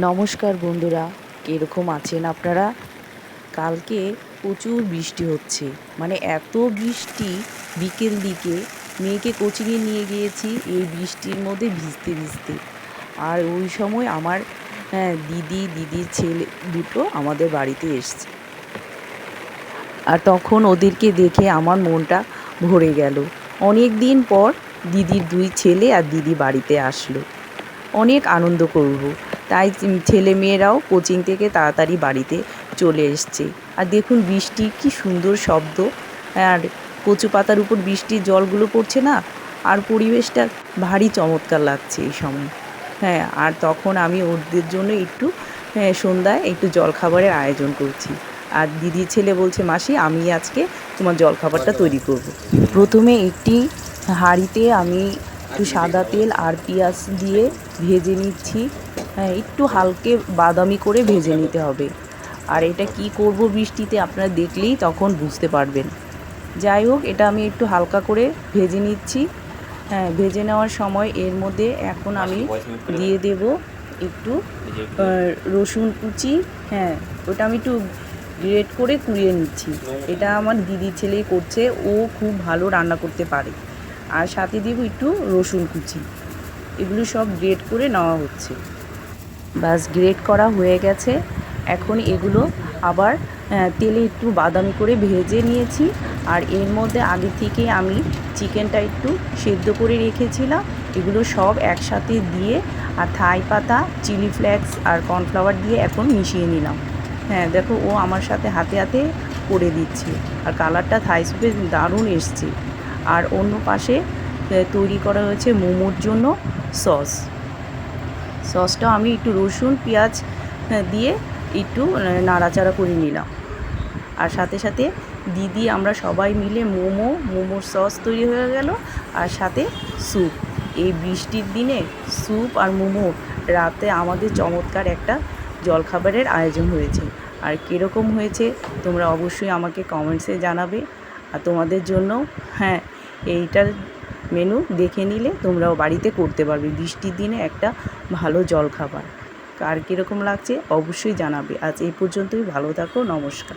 নমস্কার বন্ধুরা কীরকম আছেন আপনারা? কালকে প্রচুর বৃষ্টি হচ্ছে মানে এত বৃষ্টি বিকেল দিকে। মেয়েকে কোচিংয়ে নিয়ে গিয়েছি এই বৃষ্টির মধ্যে ভিজতে ভিজতে। আর ওই সময় আমার হ্যাঁ, দিদি দিদির ছেলে দুটো আমাদের বাড়িতে এসছে। আর তখন ওদেরকে দেখে আমার মনটা ভরে গেল। অনেক দিন পর দিদির দুই ছেলে আর দিদি বাড়িতে আসলো। অনেক আনন্দ করব। তাই ছেলে মেয়েরাও কোচিং থেকে তাড়াতাড়ি বাড়িতে চলে এসছে। আর দেখুন বৃষ্টি, কি সুন্দর শব্দ। আর কচু পাতার উপর বৃষ্টির জলগুলো পড়ছে না? আর পরিবেশটা ভারী চমৎকার লাগছে এই সময়। হ্যাঁ আর তখন আমি ওদের জন্য একটু হ্যাঁ সন্ধ্যায় একটু জলখাবারের আয়োজন করছি। আর দিদির ছেলে বলছে, মাসি, আমি আজকে তোমার জলখাবারটা তৈরি করব। প্রথমে একটি হাঁড়িতে আমি একটু সাদা তেল আর পেঁয়াজ দিয়ে ভেজে নিচ্ছি। হ্যাঁ একটু হালকে বাদামি করে ভেজে নিতে হবে। আর এটা কি করব বৃষ্টিতে আপনারা দেখলেই তখন বুঝতে পারবেন। যাই হোক এটা আমি একটু হালকা করে ভেজে নিচ্ছি। হ্যাঁ ভেজে নেওয়ার সময় এর মধ্যে এখন আমি দিয়ে দেব একটু রসুন কুচি। হ্যাঁ ওটা আমি একটু গ্রেট করে কুড়িয়ে নিচ্ছি। এটা আমার দিদি ছেলেই করছে ও খুব ভালো রান্না করতে পারে। আর সাথে দেবো একটু রসুন কুচি। এগুলো সব গ্রেট করে নেওয়া হচ্ছে। বাস গ্রেট করা হয়ে গেছে। এখন এগুলো আবার তেলে একটু বাদামি করে ভেজে নিয়েছি। আর এর মধ্যে আগে থেকে আমি চিকেনটা একটু সেদ্ধ করে রেখেছিলাম। এগুলো সব একসাথে দিয়ে আর থাই পাতা, চিলি ফ্লেক্স আর কর্নফ্লাওয়ার দিয়ে এখন মিশিয়ে নিলাম। হ্যাঁ দেখো ও আমার সাথে হাতে হাতে করে দিচ্ছে। আর কালারটা থাই সুপে দারুণ এসছে। আর অন্য পাশে তৈরি করা হয়েছে মোমোর জন্য সস। সসটা আমি একটু রসুন, পেঁয়াজ দিয়ে একটু নাড়াচাড়া করে নিলাম। আর সাথে সাথে দিদি, আমরা সবাই মিলে মোমো, মোমোর সস তৈরি হয়ে গেল। আর সাথে স্যুপ। এই বৃষ্টির দিনে স্যুপ আর মোমো রাতে আমাদের চমৎকার একটা জলখাবারের আয়োজন হয়েছে। আর কীরকম হয়েছে, তোমরা অবশ্যই আমাকে কমেন্টসে জানাবে। আর তোমাদের জন্য হ্যাঁ এইটার মেনু দেখে নিলে তোমরাও বাড়িতে করতে পারবে। বৃষ্টির দিনে একটা ভালো জলখাবার। কার কীরকম লাগছে অবশ্যই জানাবে। আজ এই পর্যন্তই। ভালো থাকো। নমস্কার।